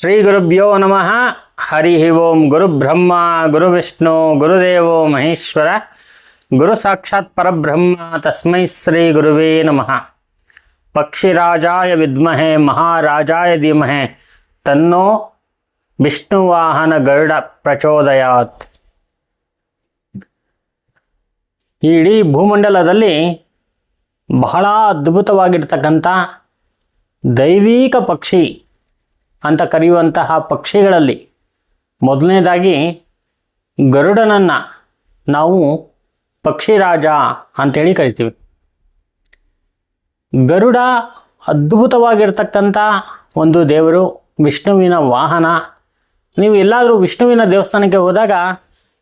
ಶ್ರೀ ಗುರುಭ್ಯೋ ನಮಃ. ಹರಿ ಓಂ ಗುರುಬ್ರಹ್ಮ ಗುರುವಿಷ್ಣು ಗುರುದೇವೋ ಮಹೇಶ್ವರ. ಗುರು ಸಾಕ್ಷಾತ್ ಪರಬ್ರಹ್ಮ, ತಸ್ಮೈ ಶ್ರೀ ಗುರುವೇ ನಮಃ. ಪಕ್ಷಿರಾಜಾಯ ವಿದ್ಮಹೆ, ಮಹಾರಾಜಾಯ ಧೀಮಹೆ. ತನ್ನೋ ವಿಷ್ಣುವಾಹನ ಗರುಡ ಪ್ರಚೋದಯಾತ್. ಈ ಇಡೀ ಭೂಮಂಡಲದಲ್ಲಿ ಬಹಳ ಅದ್ಭುತವಾಗಿರ್ತಕ್ಕಂಥ ದೈವಿಕ ಪಕ್ಷಿ ಅಂತ ಕರೆಯುವಂತಹ ಪಕ್ಷಿಗಳಲ್ಲಿ ಮೊದಲನೇದಾಗಿ ಗರುಡನನ್ನು ನಾವು ಪಕ್ಷಿರಾಜ ಅಂತೇಳಿ ಕರಿತೀವಿ. ಗರುಡ ಅದ್ಭುತವಾಗಿರ್ತಕ್ಕಂಥ ಒಂದು ದೇವರು ವಿಷ್ಣುವಿನ ವಾಹನ. ನೀವು ಎಲ್ಲಾದರೂ ವಿಷ್ಣುವಿನ ದೇವಸ್ಥಾನಕ್ಕೆ ಹೋದಾಗ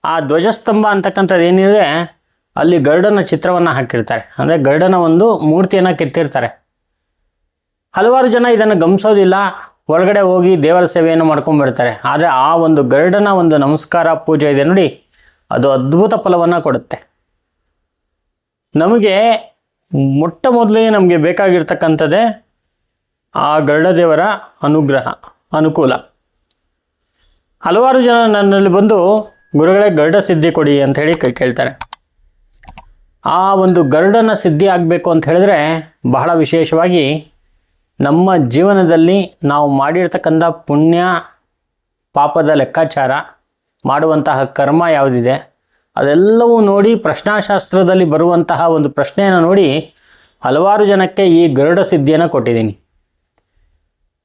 ಆ ಧ್ವಜಸ್ತಂಭ ಅಂತಕ್ಕಂಥದ್ದು ಏನಿದೆ, ಅಲ್ಲಿ ಗರುಡನ ಚಿತ್ರವನ್ನು ಹಾಕಿರ್ತಾರೆ. ಅಂದರೆ ಗರುಡನ ಒಂದು ಮೂರ್ತಿಯನ್ನು ಕೆತ್ತಿರ್ತಾರೆ. ಹಲವಾರು ಜನ ಇದನ್ನು ಗಮನಿಸೋದಿಲ್ಲ. ಒಳಗಡೆ ಹೋಗಿ ದೇವರ ಸೇವೆಯನ್ನು ಮಾಡ್ಕೊಂಡ್ಬಿಡ್ತಾರೆ. ಆದರೆ ಆ ಒಂದು ಗರುಡನ ಒಂದು ನಮಸ್ಕಾರ ಪೂಜೆ ಇದೆ ನೋಡಿ, ಅದು ಅದ್ಭುತ ಫಲವನ್ನು ಕೊಡುತ್ತೆ. ನಮಗೆ ಮೊಟ್ಟ ಮೊದಲೇ ನಮಗೆ ಬೇಕಾಗಿರ್ತಕ್ಕಂಥದ್ದೇ ಆ ಗರುಡ ದೇವರ ಅನುಗ್ರಹ, ಅನುಕೂಲ. ಹಲವಾರು ಜನ ನನ್ನಲ್ಲಿ ಬಂದು, ಗುರುಗಳೇ ಗರುಡ ಸಿದ್ಧಿ ಕೊಡಿ ಅಂತ ಹೇಳಿ ಕೈ ಕೇಳ್ತಾರೆ. ಆ ಒಂದು ಗರುಡನ ಸಿದ್ಧಿ ಆಗಬೇಕು ಅಂತ ಹೇಳಿದ್ರೆ ಬಹಳ ವಿಶೇಷವಾಗಿ ನಮ್ಮ ಜೀವನದಲ್ಲಿ ನಾವು ಮಾಡಿರ್ತಕ್ಕಂಥ ಪುಣ್ಯ ಪಾಪದ ಲೆಕ್ಕಾಚಾರ ಮಾಡುವಂತಹ ಕರ್ಮ ಯಾವುದಿದೆ, ಅದೆಲ್ಲವೂ ನೋಡಿ ಪ್ರಶ್ನಾಶಾಸ್ತ್ರದಲ್ಲಿ ಬರುವಂತಹ ಒಂದು ಪ್ರಶ್ನೆಯನ್ನು ನೋಡಿ ಹಲವಾರು ಜನಕ್ಕೆ ಈ ಗರುಡ ಸಿದ್ಧಿಯನ್ನು ಕೊಟ್ಟಿದ್ದೀನಿ.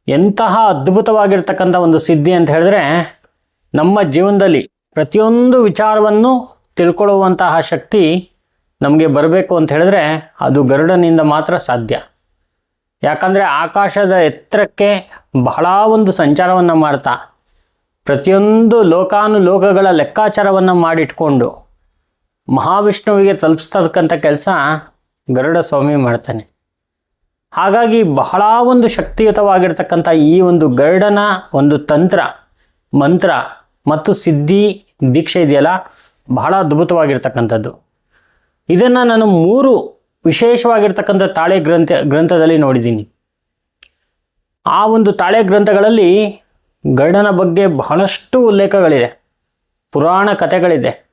ಎಂತಹ ಅದ್ಭುತವಾಗಿರ್ತಕ್ಕಂಥ ಒಂದು ಸಿದ್ಧಿ ಅಂತ ಹೇಳಿದ್ರೆ, ನಮ್ಮ ಜೀವನದಲ್ಲಿ ಪ್ರತಿಯೊಂದು ವಿಚಾರವನ್ನು ತಿಳ್ಕೊಳ್ಳುವಂತಹ ಶಕ್ತಿ ನಮಗೆ ಬರಬೇಕು ಅಂತ ಹೇಳಿದ್ರೆ ಅದು ಗರುಡನಿಂದ ಮಾತ್ರ ಸಾಧ್ಯ. ಯಾಕಂದರೆ ಆಕಾಶದ ಎತ್ತರಕ್ಕೆ ಬಹಳ ಒಂದು ಸಂಚಾರವನ್ನು ಮಾಡ್ತಾ. ಪ್ರತಿಯೊಂದು ಲೋಕಾನುಲೋಕಗಳ ಲೆಕ್ಕಾಚಾರವನ್ನು ಮಾಡಿಟ್ಕೊಂಡು ಮಹಾವಿಷ್ಣುವಿಗೆ ತಲುಪಿಸ್ತಕ್ಕಂಥ ಕೆಲಸ ಗರುಡ ಸ್ವಾಮಿ ಮಾಡ್ತಾನೆ. ಹಾಗಾಗಿ ಬಹಳ ಒಂದು ಶಕ್ತಿಯುತವಾಗಿರ್ತಕ್ಕಂಥ ಈ ಒಂದು ಗರುಡನ ಒಂದು ತಂತ್ರ, ಮಂತ್ರ ಮತ್ತು ಸಿದ್ಧಿ, ದೀಕ್ಷೆ ಇದೆಯಲ್ಲ ಬಹಳ ಅದ್ಭುತವಾಗಿರ್ತಕ್ಕಂಥದ್ದು. ಇದನ್ನು ನಾನು ಮೂರು ವಿಶೇಷವಾಗಿರ್ತಕ್ಕಂಥ ತಾಳೆ ಗ್ರಂಥ, ಗ್ರಂಥದಲ್ಲಿ ನೋಡಿದ್ದೀನಿ. ಆ ಒಂದು ತಾಳೆ ಗ್ರಂಥಗಳಲ್ಲಿ ಗರುಡನ ಬಗ್ಗೆ ಬಹಳಷ್ಟು ಉಲ್ಲೇಖಗಳಿದೆ. ಪುರಾಣ ಕಥೆಗಳಿದೆ.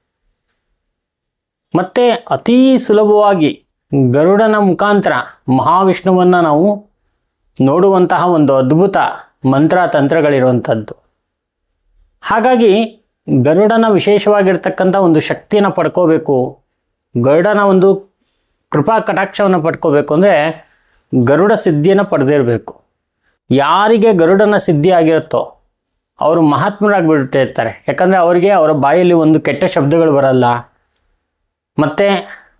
ಮತ್ತು ಅತೀ ಸುಲಭವಾಗಿ ಗರುಡನ ಮುಖಾಂತರ ಮಹಾವಿಷ್ಣುವನ್ನು ನಾವು ನೋಡುವಂತಹ ಒಂದು ಅದ್ಭುತ ಮಂತ್ರ ತಂತ್ರಗಳಿರುವಂಥದ್ದು. ಹಾಗಾಗಿ ಗರುಡನ ವಿಶೇಷವಾಗಿರ್ತಕ್ಕಂಥ ಒಂದು ಶಕ್ತಿಯನ್ನು ಪಡ್ಕೋಬೇಕು. ಗರುಡನ ಒಂದು ಕೃಪಾ ಕಟಾಕ್ಷವನ್ನು ಪಡ್ಕೋಬೇಕು ಅಂದರೆ ಗರುಡ ಸಿದ್ಧಿಯನ್ನು ಪಡೆದಿರಬೇಕು. ಯಾರಿಗೆ ಗರುಡನ ಸಿದ್ಧಿ ಆಗಿರುತ್ತೋ ಅವರು ಮಹಾತ್ಮರಾಗಿಬಿಟ್ಟಿರ್ತಾರೆ ಯಾಕಂದರೆ ಅವರಿಗೆ ಅವರ ಬಾಯಲ್ಲಿ ಒಂದು ಕೆಟ್ಟ ಶಬ್ದಗಳು ಬರಲ್ಲ. ಮತ್ತು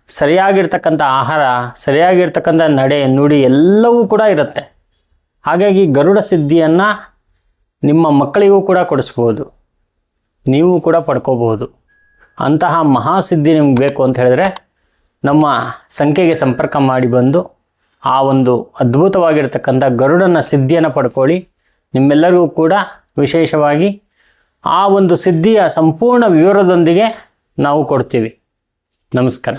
ಸರಿಯಾಗಿರ್ತಕ್ಕಂಥ ಆಹಾರ, ಸರಿಯಾಗಿರ್ತಕ್ಕಂಥ ನಡೆ, ನುಡಿ ಎಲ್ಲವೂ ಕೂಡ ಇರುತ್ತೆ. ಹಾಗಾಗಿ ಗರುಡ ಸಿದ್ಧಿಯನ್ನು ನಿಮ್ಮ ಮಕ್ಕಳಿಗೂ ಕೂಡ ಕೊಡಿಸ್ಬೋದು. ನೀವು ಕೂಡ ಪಡ್ಕೋಬಹುದು. ಅಂತಹ ಮಹಾಸಿದ್ಧಿ ನಿಮ್ಗೆ ಬೇಕು ಅಂತ ಹೇಳಿದ್ರೆ ನಮ್ಮ ಸಂಖ್ಯೆಗೆ ಸಂಪರ್ಕ ಮಾಡಿ ಬಂದು ಆ ಒಂದು ಅದ್ಭುತವಾಗಿರ್ತಕ್ಕಂಥ ಗರುಡನ ಸಿದ್ಧಿಯನ್ನು ಪಡ್ಕೊಳ್ಳಿ. ನಿಮ್ಮೆಲ್ಲರಿಗೂ ಕೂಡ ವಿಶೇಷವಾಗಿ ಆ ಒಂದು ಸಿದ್ಧಿಯ ಸಂಪೂರ್ಣ ವಿವರದೊಂದಿಗೆ ನಾವು ಕೊಡ್ತೀವಿ. ನಮಸ್ಕಾರ.